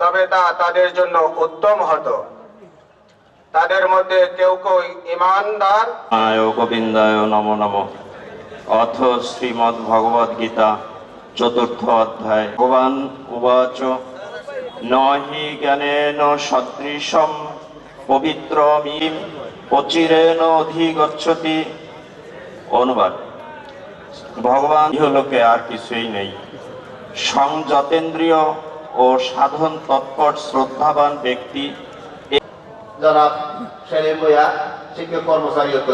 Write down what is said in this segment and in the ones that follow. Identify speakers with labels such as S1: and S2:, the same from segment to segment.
S1: তবে তা তাদের জন্য উত্তম হতো। তাদের মধ্যে কেউ কেউ ইমানদার।
S2: গোবিন্দ নম নম। অথ শ্রীমদ্ ভগবদ্গীতা চতুর্থ অধ্যায়। ভগবান উবাচ, নহি জ্ঞানেন সদৃশম পবিত্র মিম অচিরেণ অধিগচ্ছতি। অনুবাদ। ভগবান ইহলোকে আর কিছুই নেই। সংযতেন্দ্রীয় ও সাধন তৎপর শ্রদ্ধাবান ব্যক্তি।
S3: জনাব সেলিম ভূঁইয়া শিক্ষক কর্মচারী ঐক্য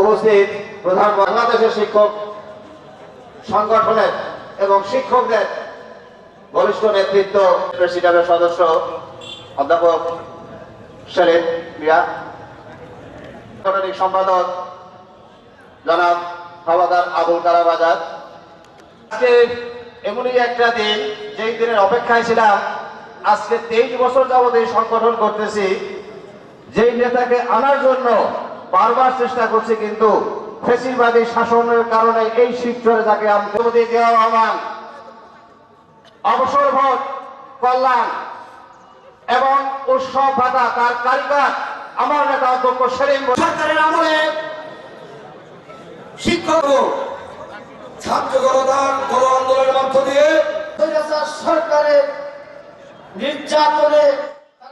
S3: উপস্থিত প্রধান বাংলাদেশের শিক্ষক সংগঠনের এবং শিক্ষকদের বরিষ্ঠ নেতৃত্ব প্রেসিডেন্টের সদস্য, অধ্যাপক সেলিম মিয়া, সাংগঠনিক সম্পাদক জনাব হাওলাদার আবুল কালাম আজাদ। আজকে এমনই একটা দিন, যেই দিনের অপেক্ষায় ছিলাম, আজকে তেইশ বছর যাবত এই সংগঠন করতেছি, যেই নেতাকে আনার জন্য বারবার চেষ্টা করছি কিন্তু ফেসিবাদী শাসনের কারণে এই শিবচরে যাকে আন্তর্জাতিক দেওয়া রহমান অবসর ভোট কল্যাণ এবং উৎসব ভাতা তার কারিগর আমার নেতা অধ্যক্ষ সেলিম সরকারের আমলে শিক্ষক
S4: ছাত্র জনতা গণ আন্দোলনের মধ্য দিয়ে
S3: সরকারের নির্যাতনে